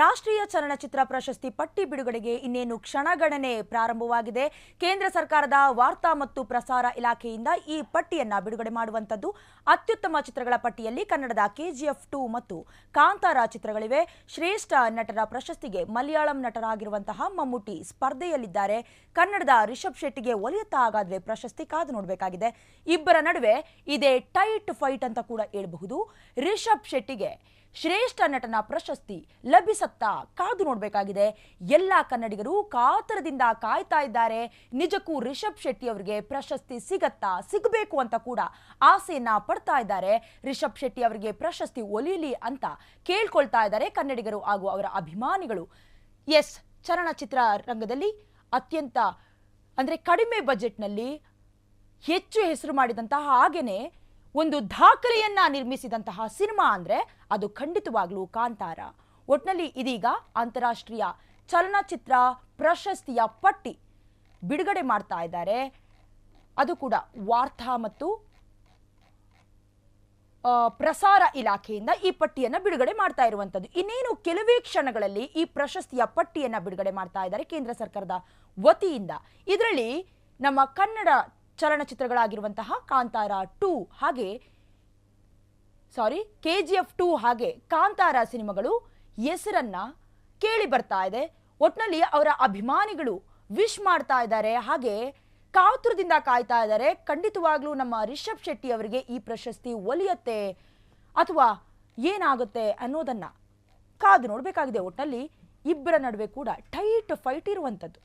ರಾಷ್ಟ್ರೀಯ ಚಲನಚಿತ್ರ ಪ್ರಶಸ್ತಿ ಪಟ್ಟಿ ಬಿಡುಗಡೆಗೆ ಇನ್ನೇನು ಕ್ಷಣಗಣನೆ ಪ್ರಾರಂಭವಾಗಿದೆ. ಕೇಂದ್ರ ಸರ್ಕಾರದ ವಾರ್ತಾ ಮತ್ತು ಪ್ರಸಾರ ಇಲಾಖೆಯಿಂದ ಈ ಪಟ್ಟಿಯನ್ನ ಬಿಡುಗಡೆ ಮಾಡುವಂತದ್ದು ಅತ್ಯುತ್ತಮ ಚಿತ್ರಗಳ ಪಟ್ಟಿಯಲ್ಲಿ ಕನ್ನಡದ ಕೆಜಿಎಫ್ ಟು ಮತ್ತು ಕಾಂತಾರ ಚಿತ್ರಗಳಿವೆ. ಶ್ರೇಷ್ಠ ನಟರ ಪ್ರಶಸ್ತಿಗೆ ಮಲಯಾಳಂ ನಟರಾಗಿರುವಂತಹ ಮಮ್ಮೂಟಿ ಸ್ಪರ್ಧೆಯಲ್ಲಿದ್ದಾರೆ. ಕನ್ನಡದ ರಿಷಬ್ ಶೆಟ್ಟಿಗೆ ಒಲಿಯುತ್ತಾ ಹಾಗಾದ್ರೆ ಪ್ರಶಸ್ತಿ ಕಾದು ನೋಡಬೇಕಾಗಿದೆ. ಇಬ್ಬರ ನಡುವೆ ಇದೇ ಟೈಟ್ ಫೈಟ್ ಅಂತ ಕೂಡ ಹೇಳಬಹುದು. ರಿಷಬ್ ಶೆಟ್ಟಿಗೆ ಶ್ರೇಷ್ಠ ನಟನ ಪ್ರಶಸ್ತಿ ಲಭಿಸತ್ತಾ ಕಾದು ನೋಡಬೇಕಾಗಿದೆ. ಎಲ್ಲ ಕನ್ನಡಿಗರು ಕಾತರದಿಂದ ಕಾಯ್ತಾ ಇದ್ದಾರೆ. ನಿಜಕ್ಕೂ ರಿಷಬ್ ಶೆಟ್ಟಿ ಅವರಿಗೆ ಪ್ರಶಸ್ತಿ ಸಿಗತ್ತಾ ಸಿಗಬೇಕು ಅಂತ ಕೂಡ ಆಸೆಯನ್ನ ಪಡ್ತಾ ಇದ್ದಾರೆ. ರಿಷಬ್ ಶೆಟ್ಟಿ ಅವರಿಗೆ ಪ್ರಶಸ್ತಿ ಒಲಿಯಲಿ ಅಂತ ಕೇಳ್ಕೊಳ್ತಾ ಇದ್ದಾರೆ ಕನ್ನಡಿಗರು ಹಾಗೂ ಅವರ ಅಭಿಮಾನಿಗಳು. ಎಸ್, ಚಲನಚಿತ್ರ ರಂಗದಲ್ಲಿ ಅತ್ಯಂತ ಅಂದ್ರೆ ಕಡಿಮೆ ಬಜೆಟ್ನಲ್ಲಿ ಹೆಚ್ಚು ಹೆಸರು ಮಾಡಿದಂತಹ ಹಾಗೇನೆ ಒಂದು ದಾಖಲೆಯನ್ನ ನಿರ್ಮಿಸಿದಂತಹ ಸಿನಿಮಾ ಅಂದ್ರೆ ಅದು ಖಂಡಿತವಾಗ್ಲೂ ಕಾಂತಾರ. ಒಟ್ನಲ್ಲಿ ಇದೀಗ ಅಂತಾರಾಷ್ಟ್ರೀಯ ಚಲನಚಿತ್ರ ಪ್ರಶಸ್ತಿಯ ಪಟ್ಟಿ ಬಿಡುಗಡೆ ಮಾಡ್ತಾ ಇದ್ದಾರೆ. ಅದು ಕೂಡ ವಾರ್ತಾ ಮತ್ತು ಪ್ರಸಾರ ಇಲಾಖೆಯಿಂದ ಈ ಪಟ್ಟಿಯನ್ನು ಬಿಡುಗಡೆ ಮಾಡ್ತಾ ಇರುವಂಥದ್ದು ಇನ್ನೇನು ಕೆಲವೇ ಕ್ಷಣಗಳಲ್ಲಿ ಈ ಪ್ರಶಸ್ತಿಯ ಪಟ್ಟಿಯನ್ನು ಬಿಡುಗಡೆ ಮಾಡ್ತಾ ಇದ್ದಾರೆ ಕೇಂದ್ರ ಸರ್ಕಾರದ ವತಿಯಿಂದ. ಇದರಲ್ಲಿ ನಮ್ಮ ಕನ್ನಡ ಚಲನಚಿತ್ರಗಳಾಗಿರುವಂತಹ ಕಾಂತಾರ ಟೂ ಹಾಗೆ sorry K G F two ಹಾಗೆ ಕಾಂತಾರ ಸಿನಿಮಾಗಳು ಹೆಸರನ್ನ ಕೇಳಿ ಬರ್ತಾ ಇದೆ. ಒಟ್ನಲ್ಲಿ ಅವರ ಅಭಿಮಾನಿಗಳು ವಿಶ್ ಮಾಡ್ತಾ ಇದ್ದಾರೆ. ಹಾಗೆ ಕಾತುರದಿಂದ ಕಾಯ್ತಾ ಇದ್ದಾರೆ. ಖಂಡಿತವಾಗ್ಲೂ ನಮ್ಮ ರಿಷಬ್ ಶೆಟ್ಟಿ ಅವರಿಗೆ ಈ ಪ್ರಶಸ್ತಿ ಒಲಿಯತ್ತೆ ಅಥವಾ ಏನಾಗುತ್ತೆ ಅನ್ನೋದನ್ನ ಕಾದು ನೋಡಬೇಕಾಗಿದೆ. ಒಟ್ನಲ್ಲಿ ಇಬ್ಬರ ನಡುವೆ ಕೂಡ ಟೈಟ್ ಫೈಟ್ ಇರುವಂಥದ್ದು.